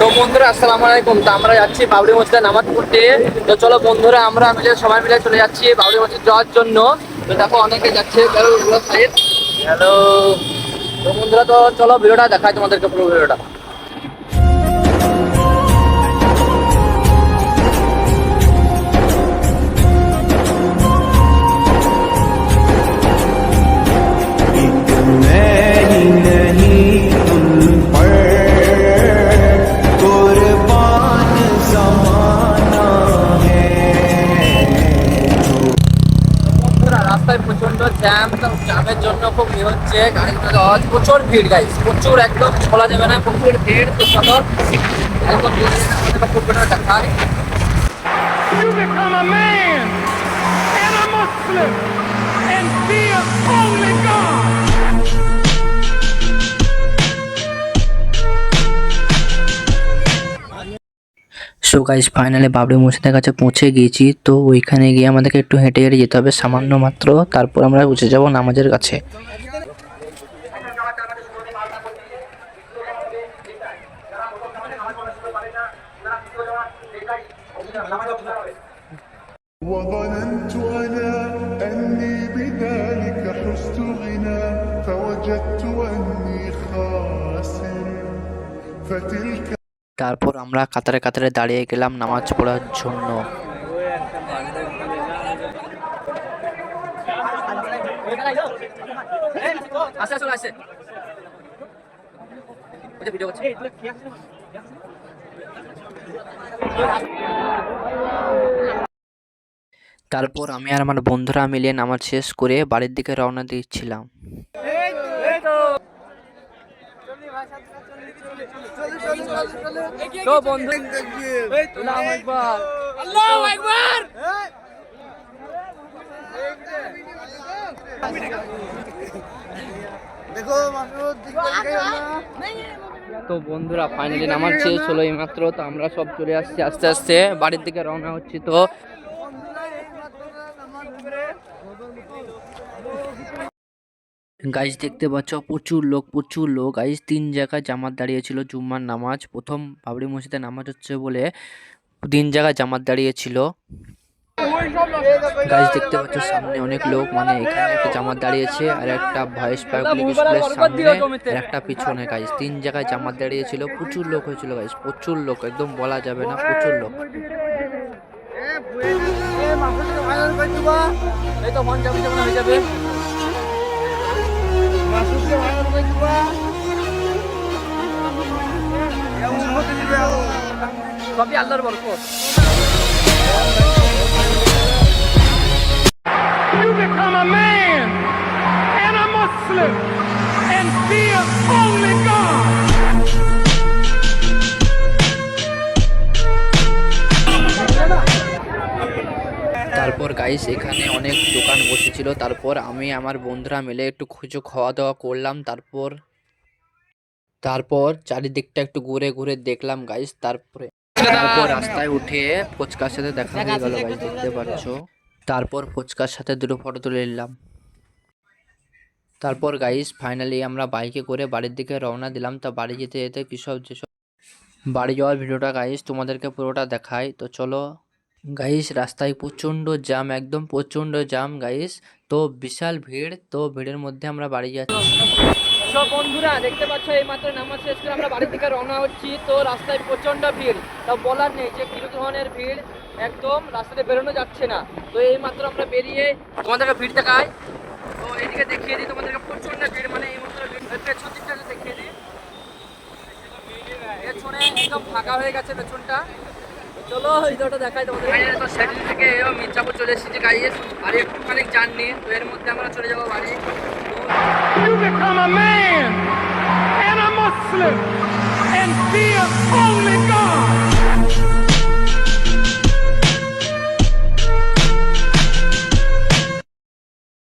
তো বন্ধুরা আসসালামু আলাইকুম। তো আমরা যাচ্ছি বাবরি মসজিদে নামাজ পড়তে। তো চলো বন্ধুরা আমরা মিলে সবাই মিলে চলে যাচ্ছি বাবরি মসজিদ যাওয়ার জন্য। তো দেখো অনেকে যাচ্ছে। হ্যালো তো বন্ধুরা তো চলো ভিডিওটা দেখায় তোমাদেরকে পুরো ভিডিওটা। জ্যাম জ্যামের জন্য খুব ই হচ্ছে গাড়িগুলো প্রচুর ভিড় গাইস প্রচুর একদম বলা যাবে না, প্রচুর ভিড়, তো চলো একদম খুব পুরোটা দেখায় You become a man and a Muslim. So guys finally Babri মসজিদের কাছে পৌঁছে গিয়েছি তো ওইখানে গিয়ে আমাদেরকে একটু হেঁটে হেঁটে যেতে হবে সামান্য মাত্র তারপর আমরা পৌঁছে যাব নামাজের কাছে وظننت أنا أني بذلك حزت غنى فوجدت أني خاسر فتلك তারপর আমরা কাতারে কাতারে দাঁড়িয়ে গেলাম নামাজ পড়ার জন্য। তারপর আমি আর আমার বন্ধুরা মিলে নামাজ শেষ করে বাড়ির দিকে রওনা দিচ্ছিলাম। তো বন্ধু। আল্লাহু আকবার। আল্লাহু আকবার। তো বন্ধুরা ফাইনালি নামাজ শেষ হলো এইমাত্র তো আমরা সব চলে আসছি আস্তে আস্তে। বাড়ির দিকে রওনা হচ্ছি তো। গাইজ দেখতে পাচ্ছ প্রচুর লোক প্রচুর লোক। গাইজ তিন জায়গায় জামাত দাঁড়িয়েছিল জুম্মার নামাজ। প্রথম বাবরি মসজিদে নামাজ হচ্ছে বলে তিন জায়গায় জামাত দাঁড়িয়েছিল। গাইজ দেখতে পাচ্ছ সামনে অনেক লোক মানে এখানে একটা জামাত দাঁড়িয়েছে আর একটা ভয়েস পাবলিক স্কুলের সামনে আর একটা পিছনে গাইজ তিন জায়গায় জামাত দাঁড়িয়েছিল প্রচুর লোক হয়েছিল গাইজ প্রচুর লোক একদম বলা যাবে না প্রচুর লোক। এই তো মন যাবে হয়ে যাবে। সবই আল্লাহর বরকত। You become a man and a Muslim and fear only God. তারপর গাইস এখানে অনেক দোকান বসেছিল। তারপর আমি আমার বন্ধুরা মিলে একটু খুঁজো খাওয়া দাওয়া করলাম। তারপর তারপর চারিদিকটা একটু ঘুরে ঘুরে দেখলাম গাইস তারপরে তারপর রাস্তায় উঠে ফুচকার সাথে দেখা হয়ে গেল গাইস দেখতে পাচ্ছ? তারপর ফুচকার সাথে দুটো ফটো তুলে নিলাম। তারপর গাইস ফাইনালি আমরা বাইকে করে বাড়ির দিকে রওনা দিলাম। তা বাড়ি যেতে যেতে কৃষক যেসব বাড়ি যাওয়ার ভিডিওটা গাইস তোমাদেরকে পুরোটা দেখাই। তো চলো গাইস, রাস্তায় প্রচণ্ড জ্যাম, একদম প্রচণ্ড জ্যাম গাইস। তো বিশাল ভিড়, তো ভিড়ের মধ্যে আমরা বাড়ি যাচ্ছি। সব বন্ধুরা, দেখতে পাচ্ছ এই মাত্র নামাজ শেষ করে আমরা বাড়ির দিকে রওনা হচ্ছি। তো রাস্তায় প্রচণ্ড ভিড়, তা বলার নেই যে কি ধরনের ভিড়, একদম রাস্তাতে বেরোনো যাচ্ছে না। তো এই মাত্র আমরা বেরিয়ে তোমাদেরকে ভিড় দেখাই। তো এইদিকে দেখিয়ে দিই তোমাদেরকে প্রচণ্ড ভিড় মানে এই মাত্র পেছন দেখিয়ে দিই। পেছনে একদম ফাঁকা হয়ে গেছে পেছনটা। চলো ভিডিওটা দেখাই তোমাদের। তো সেদিন থেকে মির্জাপুর চলে এসেছি গাইস আর একটুখানি জার্নি তো এর মধ্যে আমরা চলে যাব বাড়ি। You become a man and a Muslim and fear only